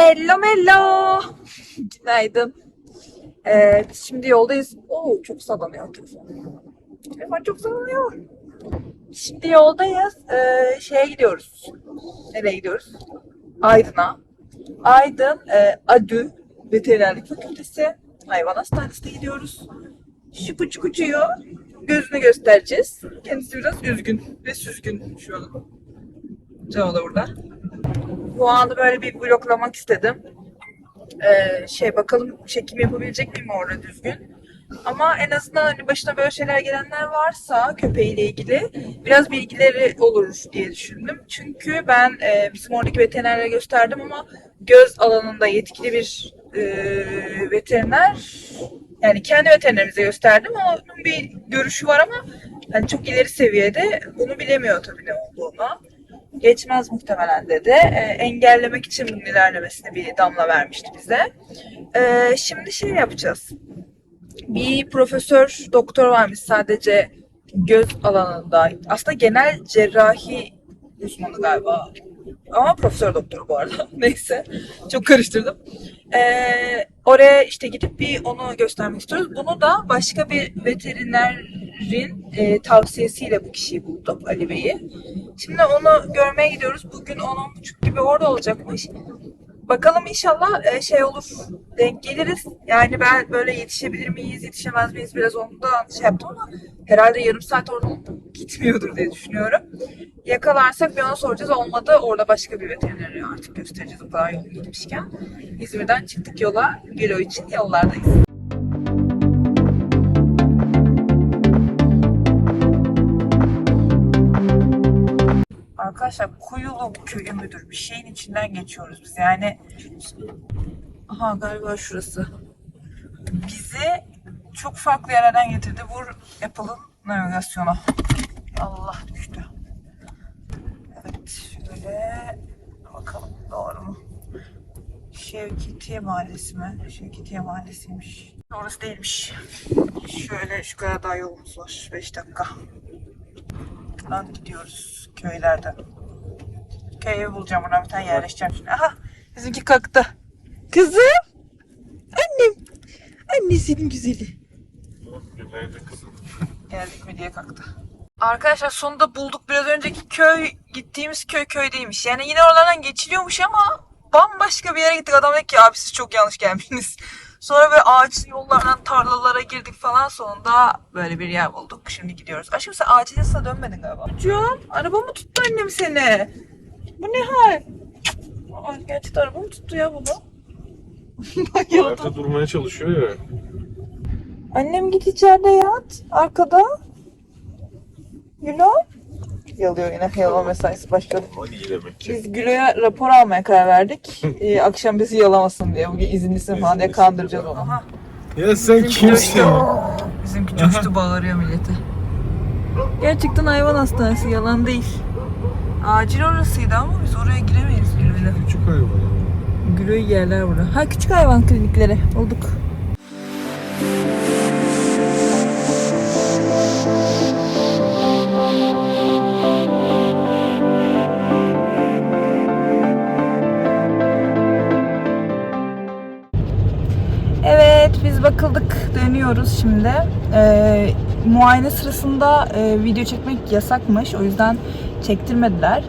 Hello mello. Günaydın. Biz şimdi yoldayız. Oo çok sallanıyor telefon. Çok sallanıyor. Şimdi yoldayız. Ee, şeye gidiyoruz. Nereye gidiyoruz? Aydın'a. Aydın e, ADÜ Veterinerlik Fakültesi Hayvan Hastanesi'ne gidiyoruz. Şu küçük uçuyor. Gözünü göstereceğiz. Kendisi biraz üzgün ve süzgün şu an. Canı da burada. Bu anı böyle bir vloglamak istedim. Ee, şey bakalım çekim yapabilecek miyim orada düzgün. Ama en azından hani başına böyle şeyler gelenler varsa köpeğiyle ilgili biraz bilgileri olur diye düşündüm. Çünkü ben e, bizim oradaki veterinerlere gösterdim ama göz alanında yetkili bir e, veteriner yani kendi veterinerimize gösterdim onun bir görüşü var ama hani çok ileri seviyede bunu bilemiyor tabii ne geçmez muhtemelen dedi. Ee, engellemek için bunun ilerlemesine bir damla vermişti bize. Ee, şimdi şey yapacağız. Bir profesör doktor varmış sadece göz alanında. Aslında genel cerrahi uzmanı galiba. Ama profesör doktor bu arada. Neyse. Çok karıştırdım. Ee, oraya işte gidip bir onu göstermek istiyoruz. Bunu da başka bir veterinerin e, tavsiyesiyle bu kişiyi bulduk Ali Bey'i. Şimdi onu görmeye gidiyoruz. Bugün 10-10.30 gibi orada olacakmış. Bakalım inşallah e, şey olur. Denk geliriz. Yani ben böyle yetişebilir miyiz, yetişemez miyiz biraz ondan şey yaptım ama herhalde yarım saat orada gitmiyordur diye düşünüyorum. Yakalarsak bir ona soracağız. Olmadı orada başka bir veterineri artık göstereceğiz o kadar yol gitmişken. İzmir'den çıktık yola. Gülo için yollardayız. Arkadaşlar Kuyulu köyü müdür? Bir şeyin içinden geçiyoruz biz. Yani aha galiba şurası. Bizi çok farklı yerlerden getirdi. Vur Apple'ın navigasyonu. Allah düştü. Evet şöyle bakalım doğru mu? Şevketiye Mahallesi mi? Şevketiye Mahallesi'ymiş. Orası değilmiş. Şöyle şu kadar daha yolumuz var. 5 dakika. Buradan gidiyoruz köylerden. Köy evi bulacağım buradan bir tane yerleşeceğim şimdi. Aha bizimki kalktı. Kızım. Annem. Annesinin güzeli. Geldik mi diye kalktı. Arkadaşlar sonunda bulduk. Biraz önceki köy gittiğimiz köy köydeymiş. Yani yine oralardan geçiliyormuş ama bambaşka bir yere gittik. Adam dedi ki abi siz çok yanlış gelmişsiniz. Sonra böyle ağaçlı yollardan tarlalara girdik falan sonunda böyle bir yer bulduk. Şimdi gidiyoruz. Aşkım sen yanına dönmedin galiba. Çocuğum araba mı tuttu annem seni? Bu ne hal? Aa, gerçekten araba mı tuttu ya? Bayıldım. Ayakta durmaya çalışıyor ya. Annem git içeride yat. Arkada. Gülo. Yalıyor yine. Yalama mesaisi başladı. Biz Gülo'ya rapor almaya karar verdik. Ee, akşam bizi yalamasın diye. Bugün izinlisin falan diye kandıracağız onu. Aha. Ya sen kimsin? Bizimki coştu bağırıyor millete. Gerçekten hayvan hastanesi yalan değil. Acil orasıydı ama biz oraya giremeyiz Gülo'yla. Küçük hayvan. Gülo'yu yerler burada. Ha küçük hayvan klinikleri. Olduk. Bakıldık dönüyoruz şimdi. Ee, muayene sırasında e, video çekmek yasakmış o yüzden çektirmediler.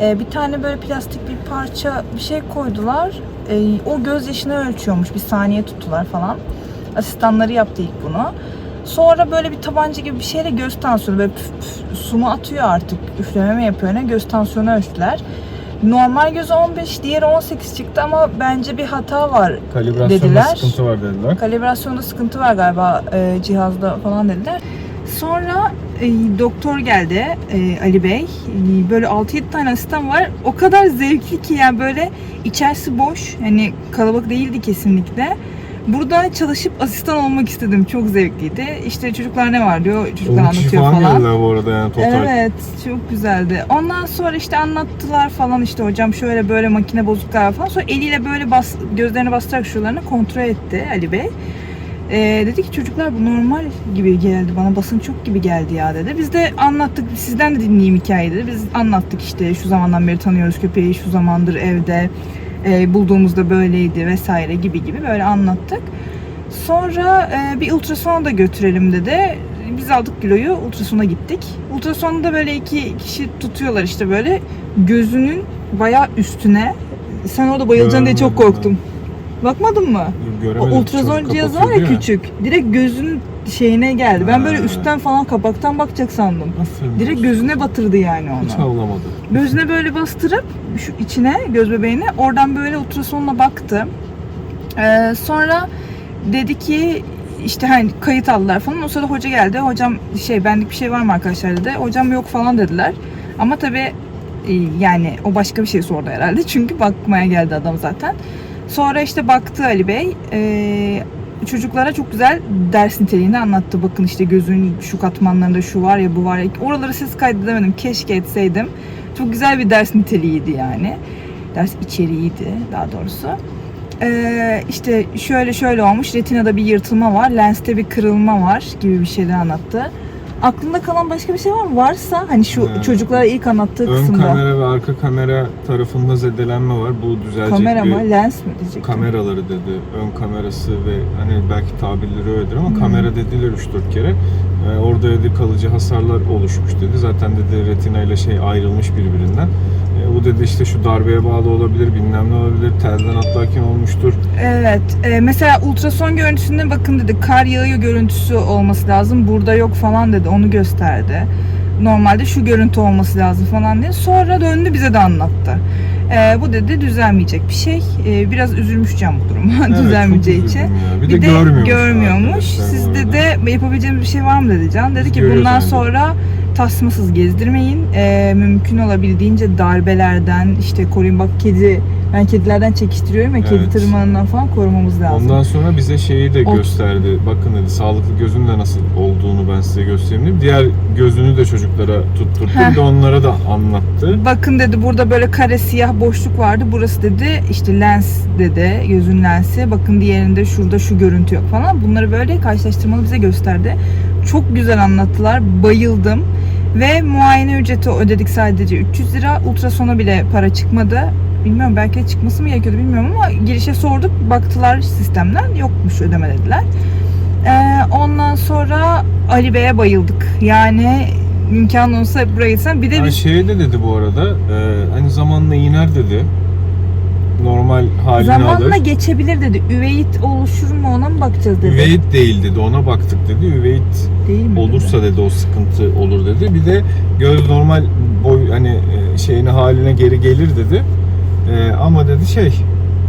Ee, bir tane böyle plastik bir parça bir şey koydular. Ee, o göz yaşını ölçüyormuş bir saniye tuttular falan. Asistanları yaptı ilk bunu. Sonra böyle bir tabanca gibi bir şeyle göz tansiyonu böyle püf püf su mu atıyor artık üfleme mi yapıyor ne göz tansiyonu ölçtüler. Normal göz 15, diğeri 18 çıktı ama bence bir hata var Kalibrasyonda Dediler. sıkıntı var dediler. Kalibrasyonda sıkıntı var galiba e, cihazda falan dediler. Sonra e, doktor geldi e, Ali Bey. E, böyle 6-7 tane asistan var. O kadar zevkli ki yani böyle içerisi boş. Hani kalabalık değildi kesinlikle. Burada çalışıp asistan olmak istedim. Çok zevkliydi. İşte çocuklar ne var diyor. Çocuklar 10 kişi anlatıyor falan geldiler bu arada yani total. Evet çok güzeldi. Ondan sonra işte anlattılar falan işte hocam şöyle böyle makine bozuk galiba falan. Sonra eliyle böyle bas, gözlerine basarak şuralarını kontrol etti Ali Bey. Ee, dedi ki çocuklar bu normal gibi geldi bana basın çok gibi geldi ya dedi. Biz de anlattık sizden de dinleyeyim hikayeyi dedi. Biz anlattık işte şu zamandan beri tanıyoruz köpeği şu zamandır evde. E, bulduğumuzda böyleydi vesaire gibi gibi böyle anlattık. Sonra e, bir ultrasona da götürelim dedi. Biz aldık kiloyu ultrasona gittik. Ultrasonda böyle iki kişi tutuyorlar işte böyle gözünün bayağı üstüne. Sen orada bayılacaksın diye çok korktum. Bakmadın mı? O Göremedim. ultrazon Çok cihazı var ya küçük. Direkt gözünün şeyine geldi. Ben böyle üstten falan kapaktan bakacak sandım. Aferin Direkt gözüne batırdı yani Hiç onu. havlamadı. Gözüne böyle bastırıp şu içine göz bebeğine oradan böyle ultrasonla baktı. Ee, sonra dedi ki işte hani kayıt aldılar falan. O sırada hoca geldi. Hocam şey benlik bir şey var mı arkadaşlar dedi. Hocam yok falan dediler. Ama tabii e, yani o başka bir şey sordu herhalde. Çünkü bakmaya geldi adam zaten. Sonra işte baktı Ali Bey. Ee, çocuklara çok güzel ders niteliğini anlattı. Bakın işte gözün şu katmanlarında şu var ya bu var ya. Oraları siz kaydedemedim. Keşke etseydim. Çok güzel bir ders niteliğiydi yani. Ders içeriğiydi daha doğrusu. Ee, işte şöyle şöyle olmuş. Retinada bir yırtılma var. Lenste bir kırılma var gibi bir şeyler anlattı. Aklında kalan başka bir şey var mı? Varsa hani şu Evet. çocuklara ilk anlattığı Ön kısımda. kamera ve arka kamera tarafında zedelenme var. Bu düzelecek Kamera bir mı? Lens mi diyecektim? kameraları dedi. Ön kamerası ve hani belki tabirleri öyledir ama Hmm. kamera dediler 3-4 kere. Ee, orada dedi kalıcı hasarlar oluşmuş dedi. Zaten dedi retina ile şey ayrılmış birbirinden. Bu dedi işte şu darbeye bağlı olabilir, bilmem ne olabilir, telden atlarken olmuştur. Evet. e, mesela ultrason görüntüsünde bakın dedi kar yağıyor görüntüsü olması lazım. Burada yok falan dedi. Onu gösterdi. Normalde şu görüntü olması lazım falan diye. Sonra döndü bize de anlattı. E, bu dedi düzelmeyecek bir şey. E, biraz üzülmüş can bu duruma Evet, düzelmeyeceği için. ya. Bir, Bir, de, de görmüyormuş. görmüyormuş. Sizde de yapabileceğimiz bir şey var mı dedi Can. Dedi Biz ki bundan sonra tasmasız gezdirmeyin. Ee, mümkün olabildiğince darbelerden işte koruyun. Bak kedi ben kedilerden çekiştiriyorum ya kedi Evet. tırmanından falan korumamız lazım. Ondan sonra bize şeyi de O- gösterdi. Bakın dedi sağlıklı gözün de nasıl olduğunu ben size göstereyim dedi. Diğer gözünü de çocuklara tutturdu. De onlara da anlattı. Bakın dedi burada böyle kare siyah boşluk vardı. Burası dedi işte lens dedi. Gözün lensi. Bakın diğerinde şurada şu görüntü yok falan. Bunları böyle karşılaştırmalı bize gösterdi. Çok güzel anlattılar. Bayıldım. Ve muayene ücreti ödedik sadece 300 lira. Ultrasona bile para çıkmadı. Bilmiyorum belki çıkması mı gerekiyordu bilmiyorum ama girişe sorduk. Baktılar sistemden. Yokmuş ödeme dediler. Ee, ondan sonra Ali Bey'e bayıldık. Yani imkan olsa hep buraya gitsem. Bir de Ha, biz şey de dedi bu arada. E, hani zamanla iner dedi. Normal halini Zamanla alır. geçebilir dedi. Üveit oluşur mu ona mı bakacağız dedi. Üveit değil dedi. Ona baktık dedi. Üveit Değil mi? dedi. olursa dedi o sıkıntı olur dedi. Bir de göz normal boy hani e, şeyine haline geri gelir dedi. E, ama dedi şey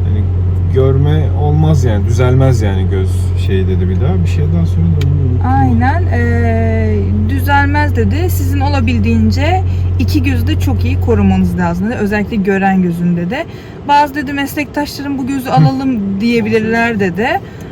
hani görme olmaz yani düzelmez yani göz şey dedi bir daha. Bir şey daha söyledi. Aynen. eee, düzelmez dedi. Sizin olabildiğince iki gözü de çok iyi korumanız lazım dedi. Özellikle gören gözünde de. Bazı dedi meslektaşlarım bu gözü alalım diyebilirler dedi.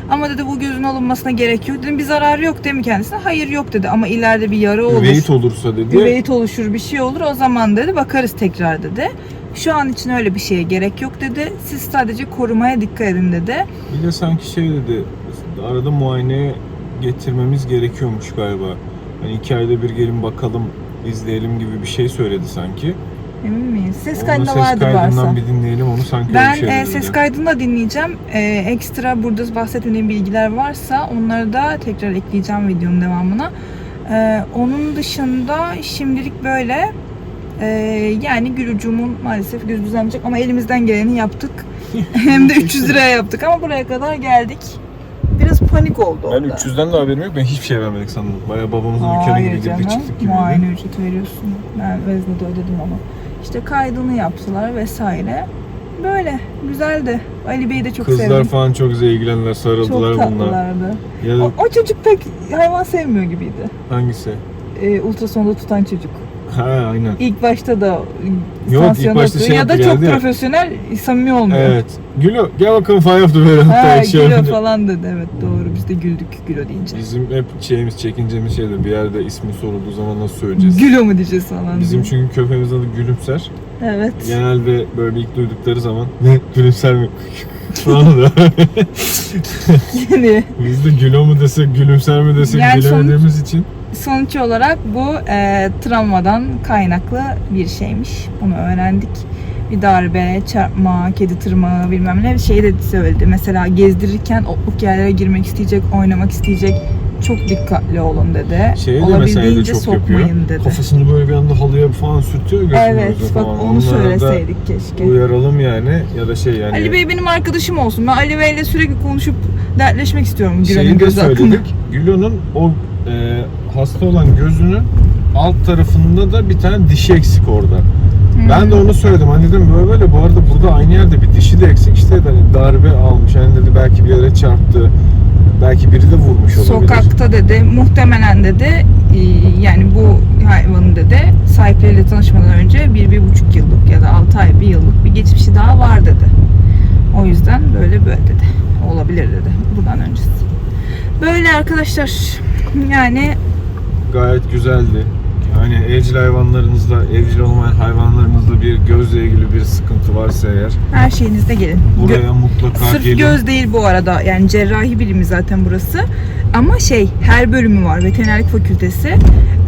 Ama dedi bu gözün alınmasına gerek yok. Dedim bir zararı yok değil mi kendisine? Hayır yok dedi. Ama ileride bir yara olur. Üveit olursa dedi. Üveit oluşur bir şey olur o zaman dedi bakarız tekrar dedi. Şu an için öyle bir şeye gerek yok dedi. Siz sadece korumaya dikkat edin dedi. Bir de sanki şey dedi. Arada muayeneye getirmemiz gerekiyormuş galiba. Hani iki ayda bir gelin bakalım izleyelim gibi bir şey söyledi sanki. Emin miyiz? Ses kaydında ses kaydından varsa. bir dinleyelim onu sanki öyle Ben bir şey e, ses kaydını da dinleyeceğim. E, ekstra burada bahsetmediğim bilgiler varsa onları da tekrar ekleyeceğim videonun devamına. E, onun dışında şimdilik böyle. E, yani Gülücüm'ün maalesef göz düzelmeyecek ama elimizden geleni yaptık. Hem de 300 liraya yaptık ama buraya kadar geldik. Biraz panik oldu Ben orada. 300'den de haberim yok. Ben hiçbir şey vermedik sandım. Bayağı babamızın dükkanı gibi girdik canım. çıktık gibi. Muayene ücreti veriyorsun. Ben veznede ödedim ama. İşte kaydını yaptılar vesaire. Böyle. Güzeldi. Ali Bey'i de çok Kızlar sevdim. falan çok güzel ilgilendiler, sarıldılar Çok bunlar. tatlılardı. Ya O, o çocuk pek hayvan sevmiyor gibiydi. hangisi? Ee, ultrasonda tutan çocuk. Ha aynen. İlk başta da ilk tansiyonu başta şey ya da çok geldi ya. profesyonel, samimi olmuyor. Evet. Gülo gel bakalım falan yaptı böyle. Ha, Hatta şey Gülo yapınca- falan dedi. Evet doğru. Biz de güldük Gülo deyince. Bizim hep şeyimiz, çekincemiz şeydir. Bir yerde ismi sorulduğu zaman nasıl söyleyeceğiz? Gülo mu diyeceğiz falan. Bizim diye. çünkü köpeğimizin adı Gülümser. Evet. Genelde böyle ilk duydukları zaman ne gülümser mi? falan da. Yani Biz de gülo mu desek, gülümser mi desek Yani sonuç- bilemediğimiz için. Sonuç olarak bu e, travmadan kaynaklı bir şeymiş. Bunu öğrendik. bir darbe, çarpma, kedi tırmağı bilmem ne bir şey de söyledi. Mesela gezdirirken otluk yerlere girmek isteyecek, oynamak isteyecek. Çok dikkatli olun dedi. Şeyi de mesela de çok sokmayın yapıyor. dedi. Kafasını böyle bir anda halıya falan sürtüyor gözünün Evet bak falan. onu Onlara söyleseydik keşke. Uyaralım yani ya da şey yani. Ali Bey benim arkadaşım olsun. Ben Ali Bey'le sürekli konuşup dertleşmek istiyorum Gülen'in Şeyi de gözü hakkında. söyledik. Gülo'nun o e, hasta olan gözünün alt tarafında da bir tane dişi eksik orada. Hmm. Ben de onu söyledim. Hani dedim böyle böyle bu arada burada aynı yerde bir dişi de eksik işte hani darbe almış. Hani dedi belki bir yere çarptı. Belki biri de vurmuş olabilir. Sokakta dedi muhtemelen dedi e, yani bu hayvanın dedi sahipleriyle tanışmadan önce bir, bir buçuk yıllık ya da altı ay bir yıllık bir geçmişi daha var dedi. O yüzden böyle böyle dedi. Olabilir dedi buradan öncesi. Böyle arkadaşlar yani Gayet güzeldi. Yani evcil hayvanlarınızda, evcil olmayan hayvanlarınızda bir gözle ilgili bir sıkıntı varsa eğer her şeyinizde gelin. Gö- buraya mutlaka Sırf gelin. göz değil bu arada. Yani cerrahi birimi zaten burası. Ama şey her bölümü var. Veterinerlik fakültesi.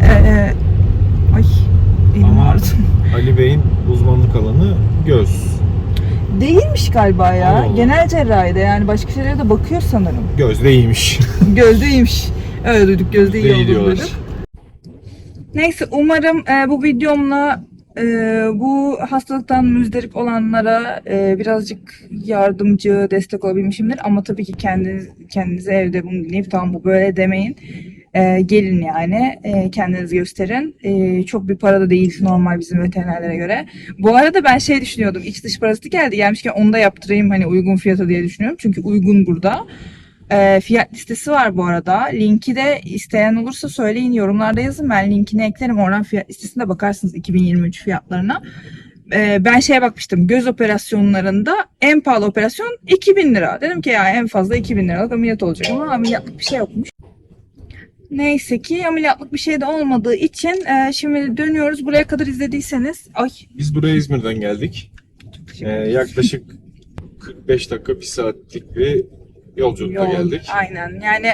Ee, ay elim Ama- ağrıdı. Ali Bey'in uzmanlık alanı göz. Değilmiş galiba ya. Allah. Genel cerrahide yani başka şeylere de bakıyor sanırım. Göz değilmiş. Gözdeymiş. Öyle duyduk gözde iyi olduğunu duyduk. Neyse umarım e, bu videomla e, bu hastalıktan müzdarip olanlara e, birazcık yardımcı, destek olabilmişimdir. Ama tabii ki kendiniz kendinize evde bunu dinleyip tamam bu böyle demeyin. E, gelin yani e, kendiniz gösterin. E, çok bir para da değil normal bizim veterinerlere göre. Bu arada ben şey düşünüyordum. iç dış paraziti geldi. Gelmişken onu da yaptırayım hani uygun fiyata diye düşünüyorum. Çünkü uygun burada. E, fiyat listesi var bu arada. Linki de isteyen olursa söyleyin yorumlarda yazın. Ben linkini eklerim. Oradan fiyat listesine bakarsınız 2023 fiyatlarına. E, ben şeye bakmıştım. Göz operasyonlarında en pahalı operasyon 2000 lira. Dedim ki ya en fazla 2000 liralık ameliyat olacak ama ameliyatlık bir şey yokmuş. Neyse ki ameliyatlık bir şey de olmadığı için e, şimdi dönüyoruz. Buraya kadar izlediyseniz ay Biz buraya İzmir'den geldik. Ee, yaklaşık 45 dakika, bir saatlik bir yolculukta Yol, geldik. Aynen. Yani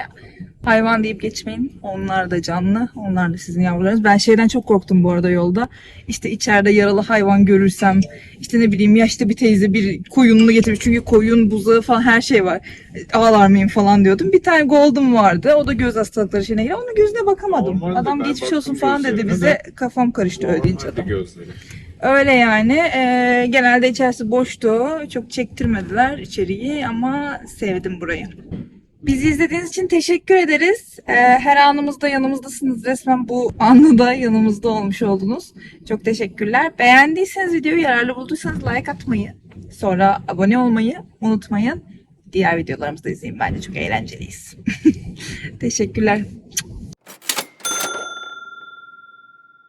hayvan deyip geçmeyin. Onlar da canlı. Onlar da sizin yavrularınız. Ben şeyden çok korktum bu arada yolda. İşte içeride yaralı hayvan görürsem işte ne bileyim yaşlı bir teyze bir koyununu getirmiş. Çünkü koyun, buzağı falan her şey var. Ağlar mıyım falan diyordum. Bir tane golden vardı. O da göz hastalıkları şeyine giriyor. Onun gözüne bakamadım. Normalde adam geçmiş olsun falan dedi bize. de. Kafam karıştı öyle deyince adam. gözleri. Öyle yani. Ee, genelde içerisi boştu. Çok çektirmediler içeriği ama sevdim burayı. Bizi izlediğiniz için teşekkür ederiz. Ee, her anımızda yanımızdasınız. Resmen bu anı da yanımızda olmuş oldunuz. Çok teşekkürler. Beğendiyseniz videoyu yararlı bulduysanız like atmayı, sonra abone olmayı unutmayın. Diğer videolarımızı da izleyin. Bence çok eğlenceliyiz. teşekkürler.